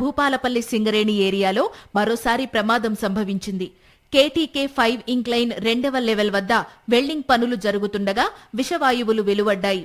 భూపాలపల్లి సింగరేణి ఏరియాలో మరోసారి ప్రమాదం సంభవించింది. కేటీకే ఫైవ్ ఇంక్లైన్ రెండవ లెవెల్ వద్ద వెల్డింగ్ పనులు జరుగుతుండగా విషవాయువులు వెలువడ్డాయి.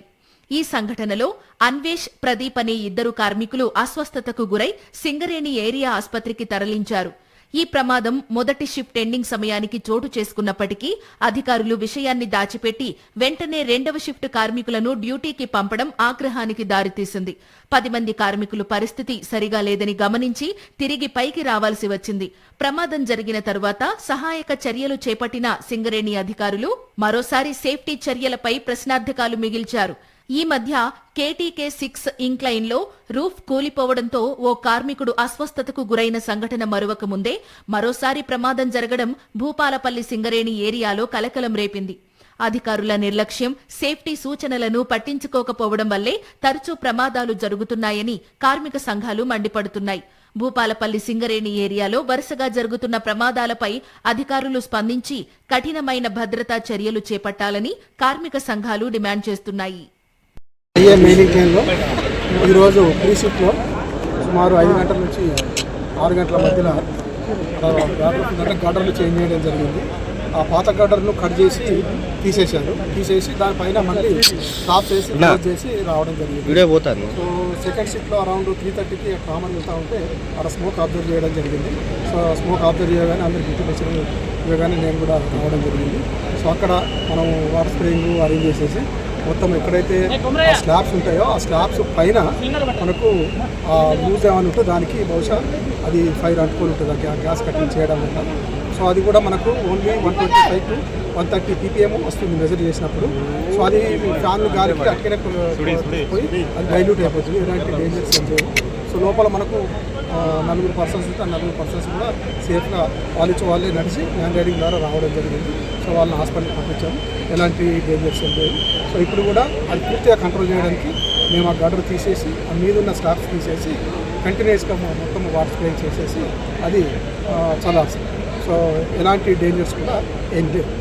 ఈ సంఘటనలో అన్వేష్ ప్రదీప్ అనే ఇద్దరు కార్మికులు అస్వస్థతకు గురై సింగరేణి ఏరియా ఆస్పత్రికి తరలించారు. ఈ ప్రమాదం మొదటి షిఫ్ట్ ఎండింగ్ సమయానికి చోటు చేసుకున్నప్పటికీ అధికారులు విషయాన్ని దాచిపెట్టి వెంటనే రెండవ షిఫ్ట్ కార్మికులను డ్యూటీకి పంపడం ఆగ్రహానికి దారితీసింది. పది మంది కార్మికులు పరిస్థితి సరిగా లేదని గమనించి తిరిగి పైకి రావాల్సి వచ్చింది. ప్రమాదం జరిగిన తరువాత సహాయక చర్యలు చేపట్టిన సింగరేణి అధికారులు మరోసారి సేఫ్టీ చర్యలపై ప్రశ్నార్థకాలు మిగిల్చారు. ఈ మధ్య కేటీకే సిక్స్ ఇంక్లైన్లో రూఫ్ కూలిపోవడంతో ఓ కార్మికుడు అస్వస్థతకు గురైన సంఘటన మరొక ముందే మరోసారి ప్రమాదం జరగడం భూపాలపల్లి సింగరేణి ఏరియాలో కలకలం రేపింది. అధికారుల నిర్లక్ష్యం సేఫ్టీ సూచనలను పట్టించుకోకపోవడం వల్లే తరచూ ప్రమాదాలు జరుగుతున్నాయని కార్మిక సంఘాలు మండిపడుతున్నాయి. భూపాలపల్లి సింగరేణి ఏరియాలో వరుసగా జరుగుతున్న ప్రమాదాలపై అధికారులు స్పందించి కఠినమైన భద్రతా చర్యలు చేపట్టాలని కార్మిక సంఘాలు డిమాండ్ చేస్తున్నాయి. అయ్యే మెయినింగ్ ట్రైన్లో ఈరోజు ప్రీ షిఫ్ట్లో సుమారు ఐదు గంటల నుంచి ఆరు గంటల మధ్యలో గంట గడ్డర్లు చేంజ్ చేయడం జరిగింది. ఆ పాత గడ్డర్ను కట్ చేసి తీసేశారు. తీసేసి దానిపైన మళ్ళీ స్టాప్ చేసి క్లోజ్ చేసి రావడం జరిగింది. పోతాను సో సెకండ్ షిఫ్ట్లో అరౌండ్ త్రీ థర్టీకి కామన్ వెళ్తూ ఉంటే అక్కడ స్మోక్ అబ్జర్వ్ చేయడం జరిగింది. సో స్మోక్ అబ్జర్వ్ చేయగానే అందరికి ఇంటిమేషన్ ఇవ్వగానే నేను కూడా రావడం జరిగింది. సో అక్కడ మనం వాటర్ స్ప్రేయింగ్ అరేంజ్ చేసేసి మొత్తం ఎక్కడైతే స్లాబ్స్ ఉంటాయో ఆ స్లాబ్స్ పైన మనకు ఆ లూజ్ ఏమైనా ఉంటే దానికి బహుశా అది ఫైర్ అంటుకొని ఉంటుంది ఆ గ్యాస్ కటింగ్ చేయడం వల్ల. సో అది కూడా మనకు only one twenty five to one thirty PPM వస్తుంది మెజర్ చేసినప్పుడు. సో అది ఫ్యాన్ గాలికి అట్కనే పోయి అది డైల్యూట్ అయిపోతుంది. ఎలాంటి డేంజర్స్ ఏం సో లోపల మనకు నలుగురు పర్సన్స్ ఉంటే ఆ నలుగురు పర్సన్స్ కూడా సేఫ్గా వాళ్ళు వాళ్ళే నడిచి హ్యాండ్ రైడింగ్ ద్వారా రావడం జరిగింది. సో వాళ్ళని హాస్పిటల్కి పంపించాము. ఎలాంటి డేంజర్స్ ఏం సో ఇప్పుడు కూడా అది పూర్తిగా కంట్రోల్ చేయడానికి మేము ఆ గడర్ తీసేసి ఆ మీద ఉన్న స్టాఫ్స్ తీసేసి కంటిన్యూస్గా మొత్తం వాటర్ స్ప్రే చేసేసి అది చాలా సో ఎలాంటి డేంజర్స్ కూడా ఏం లేదు